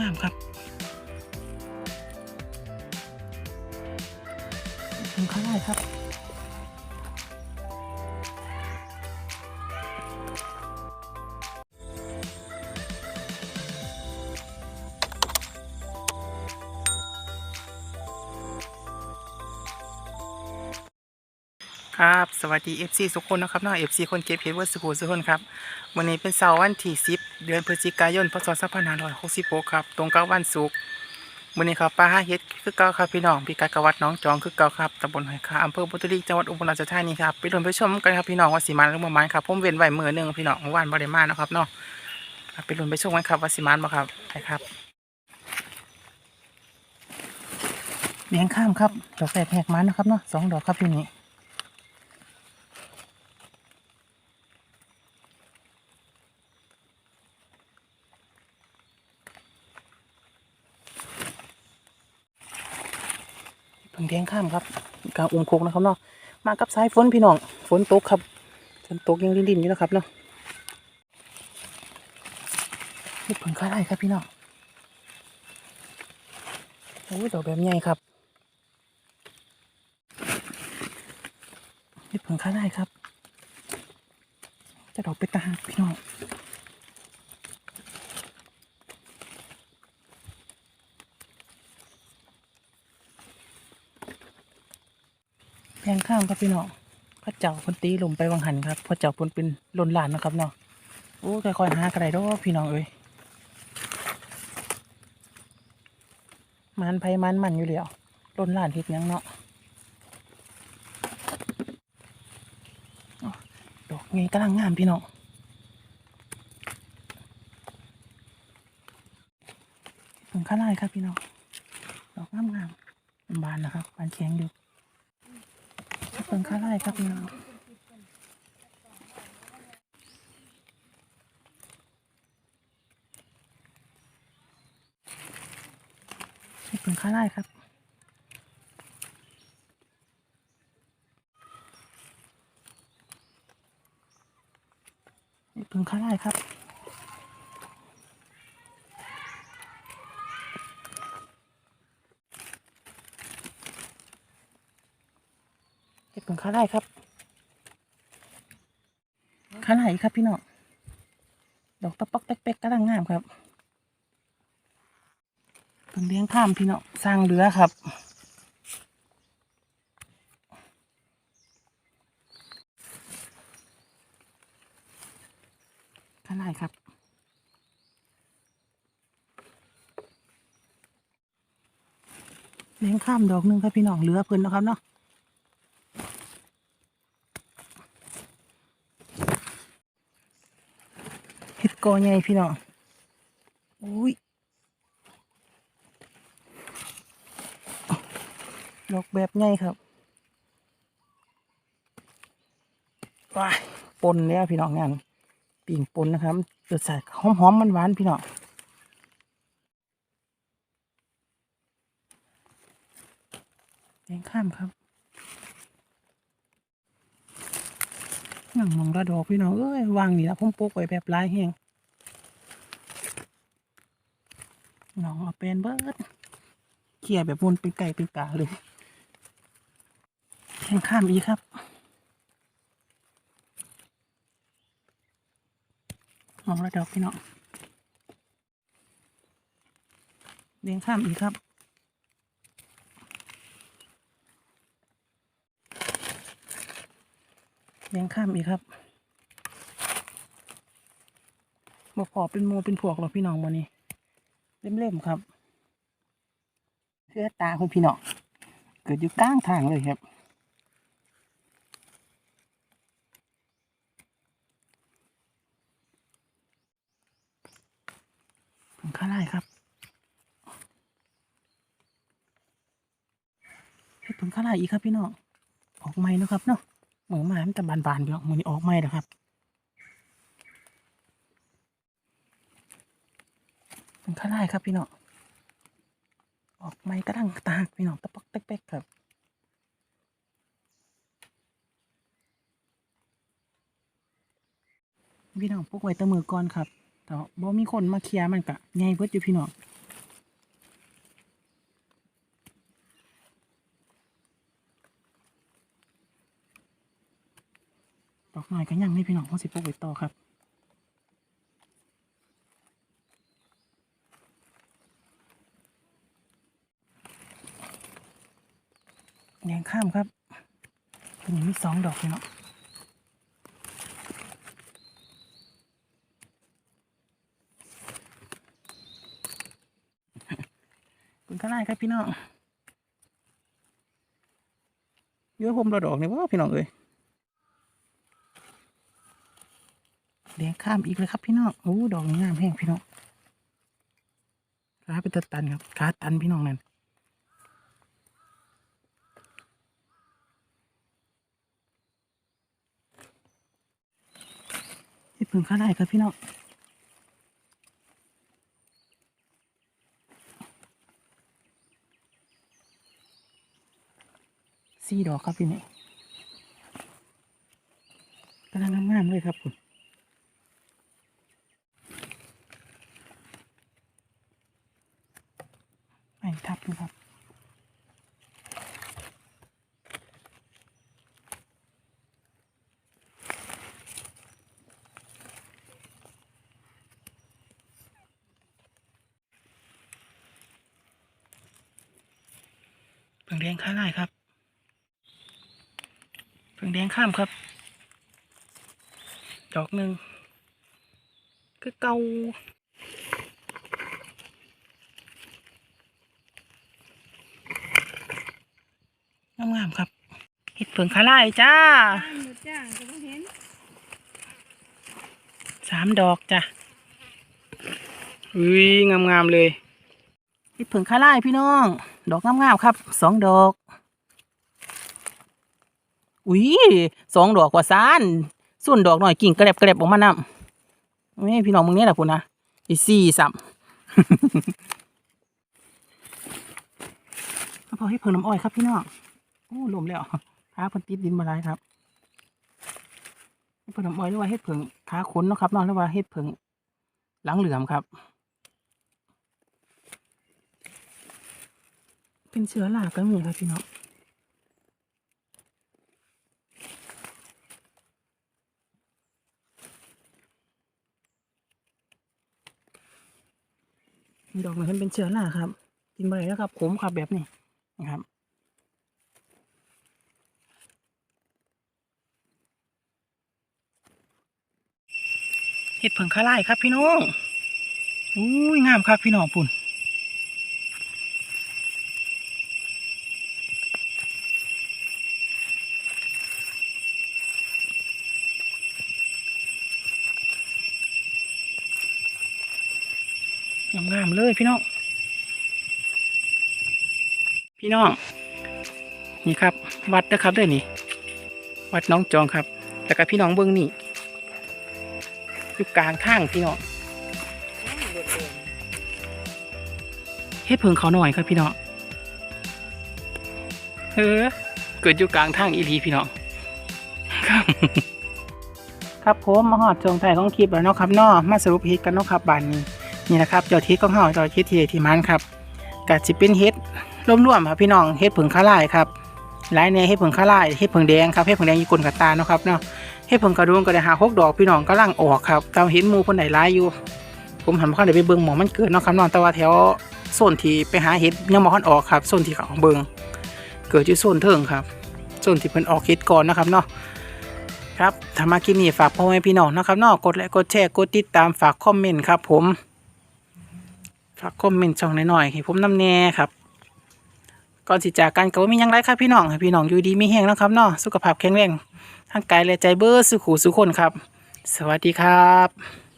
งามครับถึงข้างในครับ ครับ สวัสดี FC ทุกคนนะครับเนาะ FC คนเก็บเพชรเวอร์สกูลทุกคนครับวันนี้เป็นเสาร์วันที่10 เดือนพฤศจิกายนพศ2566ครับ ตรงกับวันศุกร์วันนี้ครับป้าห้าเฮ็ดคือเก่าครับพี่น้องพี่กัดกวัดน้องจองคือเก่าครับตำบลหอยคาอำเภอบุตรีจังหวัดอุบลราชธานีครับไปดูไปชมกันครับพี่น้องว่าสิมานหรือบ่มานครับผมเว้นไว้มือหนึ่งพี่น้องเมื่อวานบ่ได้มานะครับเนาะไปลุ้นไปชมกันครับว่าสิมานบ่ครับไปครับเลี้ยงข้ามครับดอกแรกแหกมันนะครับเนาะสองดอกครับพี่นี้ พิ่งเลี้ยงข้ามครับกลางอุ้งโคกนะครับเนาะมากับสายฝนพี่น้องฝนตกครับฝนตกยังดินๆอยู่นะครับเนาะนี่เพิ่งข้าไรครับพี่น้องโอ้ยดอกแบบใหญ่ครับนี่เพิ่งข้าไรครับ จะดอกไปตาพี่น้อง งข้ามครับพี่น้องพระเจ้าคนตีลมไปวังหันครับพระเจ้าคนเป็นลนหลานนะครับเนาะโอ้ค่อยๆหากระไรดอกพี่น้องเอ้ยมันไผมันมันอยู่แล้วลนหลานเฮ็ดยังเนาะดอกไงกำลังงามพี่น้องถึงข้าไล่ครับพี่น้องดอกงามงามบานนะครับบานแข็งอยู่ เพิ่งค่าไร่ครับพี่น้องเพิ่งค่าไร่ครับเพิ่งค่าไร่ครับ เก็บผงคาไร่ครับคาไร่ครับพี่น้องดอกตะปอกเป๊กๆกำลังงามครับเพิ่งเลี้ยงข้ามพี่น้องสร้างเรือครับคาไร่ครับเลี้ยงข้ามดอกหนึงครับพี่น้องเหลือเพิ่นนะครับเนาะ เห็ด กอใหญ่พี่น้องอุ้ยดอกแบบใหญ่ครับว้าปนแล้วพี่น้องงานปิ่งปนนะครับรสชาติหอมหอมมันหวานพี่น้องแดงข้ามครับนั่งมองระดอกพี่น้องเอ้ยวางนี่ละผมปลูกไว้แบบลายแห้ง เอาเป็นเบิดเขี่ยแบบวนเป็นไก่เป็นกาเลยแข่งข้ามอีกครับมองระดอกพี่น้องเลี้ยงข้ามอีกครับเลี้ยงข้ามอีกครับบ่พอเป็นหมูเป็นพวกหรอพี่น้องวันนี้เล่มๆครับ เสื้อตาของพี่น้องเกิดอยู่กลางทางเลยครับผงข้าไล่ครับผงข้าไล่อีกครับพี่น้องออกใหม่เนะครับเนาะเหมือนมามันจะบานๆพี่น้องมือนี้ออกไม่นะครับเป็นข้าไล่ครับพี่น้อง ออกไม่กระดังตากพี่น้องตะปอกเป๊กๆครับพี่น้องพวกไว้ตะมือก่อนครับแต่บ่มีคนมาเคลียร์มันกะไงเบิดออยู่พี่น้องดอกหน่อยก็ยังไม่พี่น้องเขาสิพวกไว้ต่อครับ แดงข้ามครับตัวนี้มีสองดอกพี่น้องคุณก็ได้ครับพี่น้องเยอะผมระดอกเนี่ยว่าพี่น้องเอ้ยเลี้ยงข้ามอีกเลยครับพี่น้องโอ้ดอกงามแห้งพี่น้องขาเป็นตะตันครับขาตันพี่น้องนั่น พึ่งข้าได้ครับพี่น้องสี่ดอกครับพี่นี่กำลังงามๆเลยครับคุณไปทับดูครับ พิ่งแดงข้าไล่ครับเพิ่งแดงข้ามครับ ดอกหนึ่งคือเกางามๆครับเห็ดเผิงข้าไล่จ้าบ้านหมดจ้าก็บ่เห็นสามดอกจ้ะอุ้ยงามๆเลย เห็ดเผิงข้าไล่พี่น้อง ดอกงามๆครับสองดอก อุ้ยสองดอกกว่าซานส่วนดอกหน่อยกิ่งกระเด็บกระเด็บออกมานำนี่พี่น้องมึงนี่แหละพุ่นนะอีสี่สัมพอให้เพิ่งน้ำอ้อยครับพี่น้องโอ้ลมแล้วขาเพิ่นติดดินมาไรครับเฮ็ดเผิงน้ำอ้อยหรือว่าเฮ็ดเผิงขาขนเนาะครับเนาะหรือว่าเฮ็ดเผิงหลังเหลือมครับ เป็นเชื้อรากันหมดครับพี่น้องดอกมันเป็นเชื้อราครับ กินไปแล้วครับขมครับแบบนี้นะครับเห็ดเผิงข้าไล่ครับพี่น้องอุ้ยงามครับพี่น้องปุ่น งามๆเลยพี่น้อง พี่น้อง นี่ครับ วัดนะครับเด้วยนี่ วัดน้องจองครับ แต่กับพี่น้องเบิ้องนี่อยู่กลางทางพี่น้องเฮ็ดเพิงเขาหน่อยครับพี่น้องเฮ้อเกิดอยู่กลางทางอีหลีพี่น้องครับครับผมมาหอดจงไทยของคลิปแล้วเนาะครับเนาะมาสรุปเฮ็ดกันเนาะครับบานนี้ นี่นะครับเจ้าทิศของเฮาเจ้าทิศทีที่มันครับกะสิเป็นเฮ็ดร่วมๆครับพี่น้องเฮ็ดเพิงข้าลายครับหลายแนวเฮ็ดเพิงข้าลายเฮ็ดเพิงแดงครับเฮ็ดเพิงแดงยู่กลนกับตาเนาะครับเนาะเฮ็ดเพิ่งกระดูงก็ได้หาหกดอกพี่น้องกำลังออกครับตามเห็นมูคนไหนร้ายอยู่ ผมหันเข้าเดี๋ยวไปเบิ่งหมองมันเกิดเนาะครับน้องแต่ว่าแถวโซนที่ไปหาเห็ดยังบ่ทันออกครับโซนที่เขาเบิ่งเกิดอยู่โซนเทิงครับโซนที่เพิ่นออกเห็ดก่อนนะครับเนาะครับถ้ามาคลิปนี้ฝากพ่อแม่พี่น้องนะครับเนาะกดไลค์กดแชร์กดติดตามฝากคอมเมนต์ครับผม ฝากคอมเมนต์ช่องหน่อยๆให้ผมนำแน่ครับ ก่อนสิจากกันก็ว่ามียังไรครับพี่น้องให้พี่น้องอยู่ดีมีแห้งนะครับเนาะสุขภาพแข็งแรงทั้งกายและใจเบอร์สุขูสุขคนครับ สวัสดีครับ